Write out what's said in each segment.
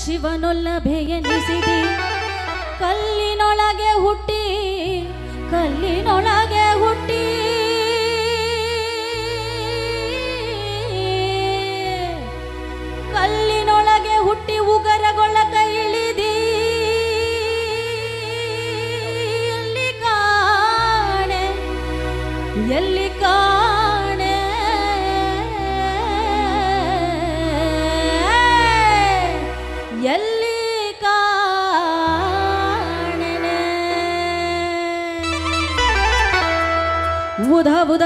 ಶಿವನೊಲ್ಲಭೆಯನಿಸಿದಿ. ಕಲ್ಲಿನೊಳಗೆ ಹುಟ್ಟಿ ಕಲ್ಲಿನೊಳಗೆ ಹುಟ್ಟಿ. ಎಲ್ಲಿ ಕಾಣನೆ? ಉದ ಉದ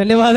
ധന്യവാദം